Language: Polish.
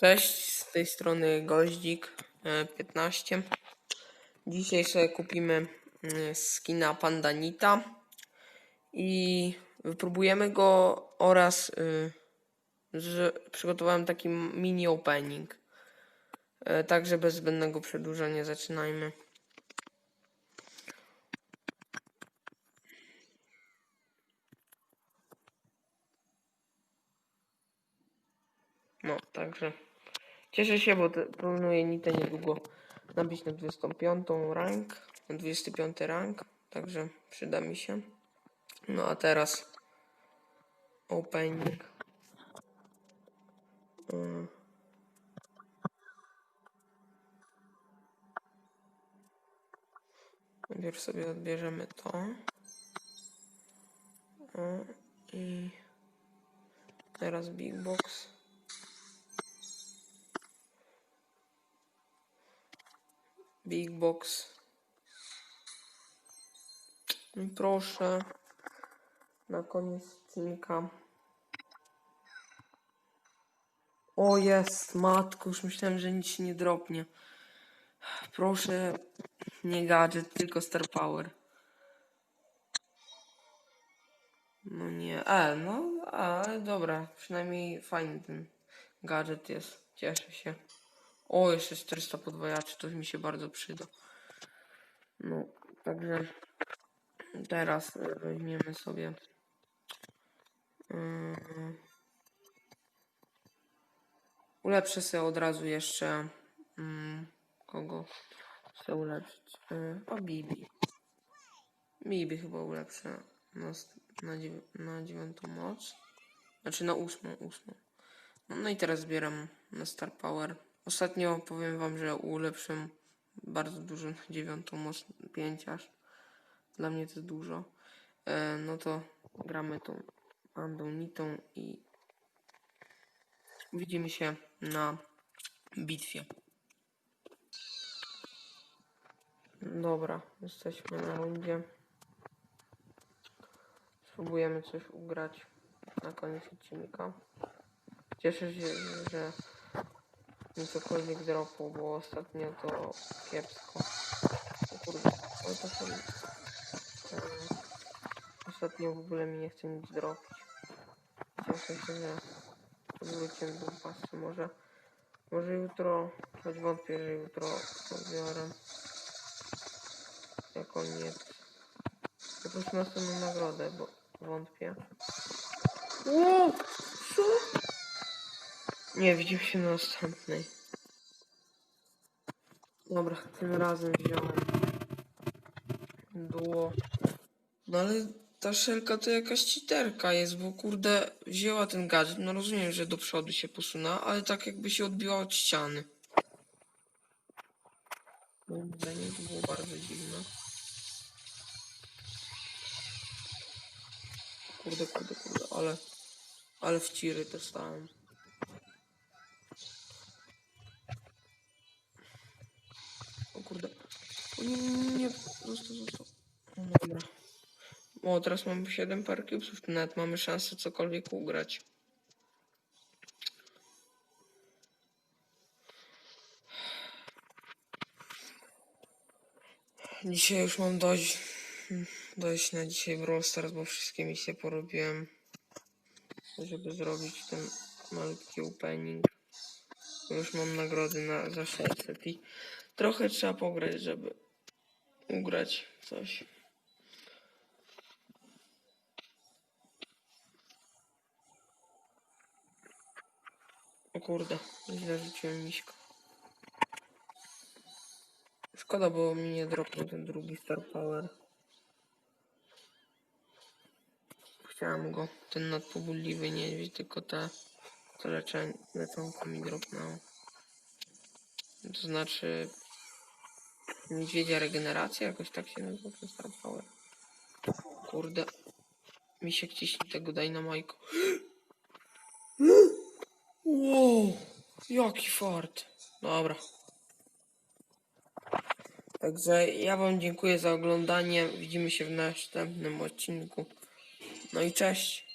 Cześć, z tej strony Goździk e, 15. Dzisiaj sobie kupimy mm, skina Pandanita i wypróbujemy go oraz y, przygotowałem taki mini opening. E, Także bez zbędnego przedłużania zaczynajmy. No, także cieszę się, bo planuję Nitę niedługo nabić na 25 rank, na 25 rank, także przyda mi się. No a teraz opening. Mm. Najpierw sobie odbierzemy to. O, I teraz Big Box. Big Box. I proszę. Na koniec odcinka. O jest, matko, już myślałem, że nic się nie dropnie. Proszę, nie gadżet, tylko Star Power. No nie, e, no, ale dobra, przynajmniej fajny ten gadżet jest. Cieszę się. O, jeszcze 400 podwojaczy, to mi się bardzo przyda. No, także teraz e, weźmiemy sobie. Yy, ulepszę sobie od razu jeszcze. mm, kogo chcę ulepszyć? Yy, o, Bibi. Bibi chyba ulepszę na, na, dziew- na dziewiątą moc. Znaczy na ósmą, ósmą. No, no i teraz zbieram na Star Power. Ostatnio powiem wam, że ulepszyłem bardzo dużo na dziewiątą moc 5 aż. Dla mnie to jest dużo. E, no to gramy tą Nitą i widzimy się na bitwie. Dobra, jesteśmy na rundzie. Spróbujemy coś ugrać na koniec odcinka. Cieszę się, że mi cokolwiek dropło, bo ostatnio to kiepsko. O kurde, ale to są... Em, Ostatnio w ogóle mi nie chce nic dropić. Cieszę się, że wróciłem do pasy. Może, może jutro, choć wątpię, że jutro odbiorę. Jako nie. Po prostu następną nagrodę, bo wątpię. Ło! Nie, widzimy się na następnej. Dobra, tym razem wziąłem duo. No ale ta szelka to jakaś cheaterka jest, bo kurde wzięła ten gadżet. No rozumiem, że do przodu się posunęła, ale tak jakby się odbiła od ściany. Moim zdaniem to było bardzo dziwne. Kurde, kurde, kurde, ale... Ale w ciry dostałem. Nie. Został, został. No dobra. O, teraz mamy 7 par cubesów, to nawet mamy szansę cokolwiek ugrać. Dzisiaj już mam dość, dość na dzisiaj Brawl Stars, bo wszystkie misje porobiłem, żeby zrobić ten malutki opening. Już mam nagrody na, za 600 i trochę trzeba pograć, żeby ugrać coś. O kurde, źle rzuciłem miśka. Szkoda, bo mi nie dropnął ten drugi Star Power. Chciałem go, ten nadpobudliwy niedźwiedź, tylko te, to leczenie, leczonko mi dropnęło. To znaczy niedźwiedzia regeneracja, jakoś tak się nazywa ten Power. Kurde, mi się ciśnie tego Dynamajko. Wow, jaki fart. Dobra. Także ja Wam dziękuję za oglądanie. Widzimy się w następnym odcinku. No i cześć.